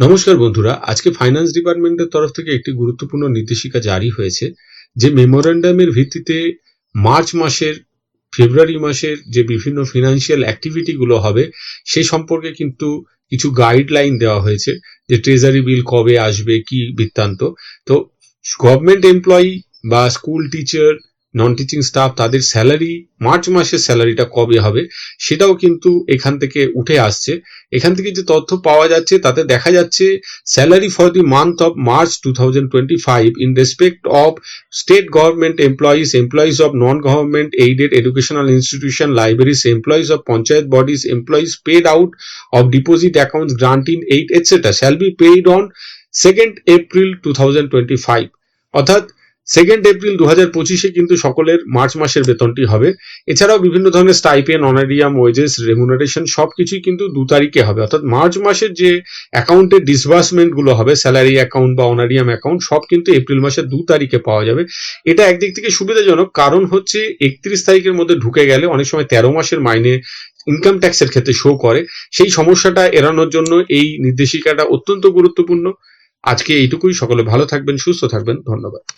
নমস্কার বন্ধুরা, আজকে ফাইন্যান্স ডিপার্টমেন্টের তরফ থেকে একটি গুরুত্বপূর্ণ নির্দেশিকা জারি হয়েছে, যে মেমোরেন্ডামের ভিত্তিতে মার্চ মাসের, ফেব্রুয়ারি মাসের যে বিভিন্ন ফিনান্সিয়াল অ্যাক্টিভিটিগুলো হবে, সে সম্পর্কে কিন্তু কিছু গাইডলাইন দেওয়া হয়েছে, যে ট্রেজারি বিল কবে আসবে, কি বৃত্তান্ত। তো গভর্নমেন্ট এমপ্লয়ি বা school teacher non teaching staff তাদের স্যালারি মার্চ মাসের স্যালারিটা কবে হবে, সেটাও কিন্তু এখান থেকে উঠে আসছে। এখান থেকে যে তথ্য পাওয়া যাচ্ছে, তাতে দেখা যাচ্ছে salary for the month of March two thousand twenty five in respect of state government employees employees of non government aided educational institution libraries employees of panchayat bodies employees paid out of deposit deposit grant in aid etc shall be paid on 2nd April two thousand twenty five অর্থাৎ second April দু হাজার পঁচিশে কিন্তু সকলের March মাসের বেতনটি হবে। এছাড়াও বিভিন্ন ধরনের স্টাইপেন অনারিয়াম ওয়েজেস রেমুনারেশন সবকিছুই কিন্তু দু তারিখে হবে। অর্থাৎ মার্চ মাসের যে অ্যাকাউন্টের ডিসবার্সমেন্টগুলো হবে স্যালারি অ্যাকাউন্ট বা অনারিয়াম অ্যাকাউন্ট সব কিন্তু এপ্রিল মাসের দু তারিখে পাওয়া যাবে। এটা একদিক থেকে সুবিধাজনক, কারণ হচ্ছে একত্রিশ তারিখের মধ্যে ঢুকে গেলে অনেক সময় তেরো মাসের মাইনে ইনকাম ট্যাক্সের ক্ষেত্রে শো করে। সেই সমস্যাটা এড়ানোর জন্য এই নির্দেশিকাটা অত্যন্ত গুরুত্বপূর্ণ। আজকে এইটুকুই। সকলে ভালো থাকবেন, সুস্থ থাকবেন। ধন্যবাদ।